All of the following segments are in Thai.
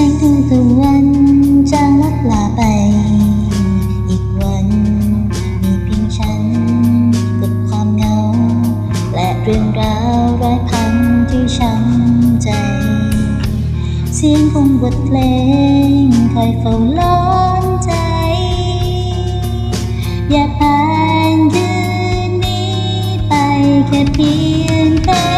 แสงดวงตะวันจางลับลาไป อีกวันมีเพียงฉัน กับความเหงา และเรื่องราวร้อยพันที่ช้ำใจ เสียงของบทเพลงคอยเฝ้าล้อมใจ อย่าผ่านคืนนี้ไปแค่เพียงได้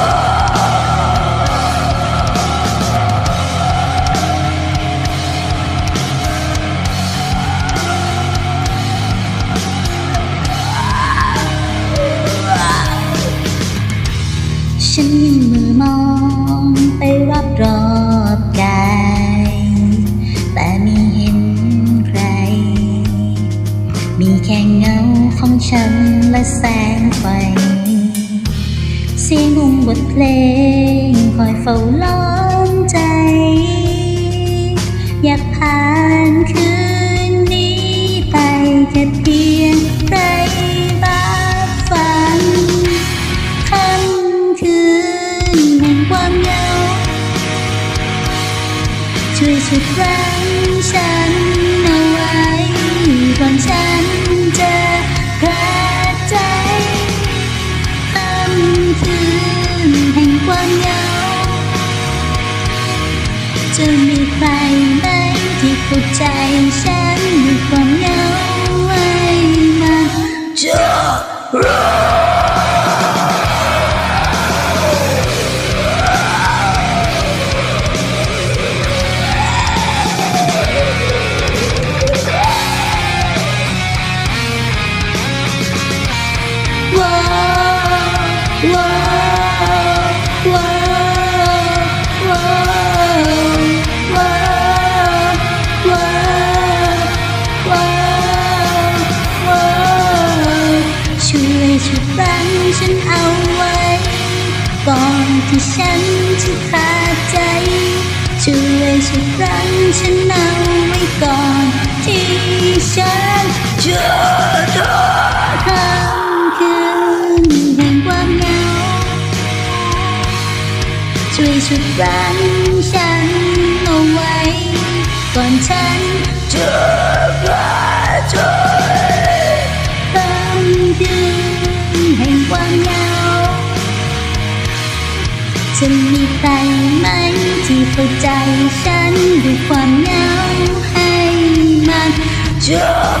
ฉันยังมือมองไปรอบรอบกายแต่ไม่เห็นใคร มีแค่เงาของฉันและแสงไฟ เสียงของบทเพลงคอยเฝ้าล้อมใจ อยากผ่า ความเหงาช่วยฉุดรั้งฉันเอาไว้ก่อนฉันจะขาดใจคำคืนแห่งความเหงาจะมีใครไหมที่เข้าใจฉันด้วยความเหงาให้มันจบ ว้าวว้าวว้าวว้าวว้าวว้าวว้าวช่วยฉุดรั้งฉันเอาไว้ก่อนที่ฉันจะขาดใจช่วยฉุดรั้ง ช่วยฉุดรังฉันเอาไว้ ก่อนฉันจะขาดใจคำคืนแห่งความเหงาจะมีใครไหมที่เข้าใจฉันด้วยความเหงาให้มันจบ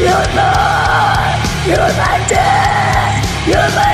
You're mine! You're my dad! You're my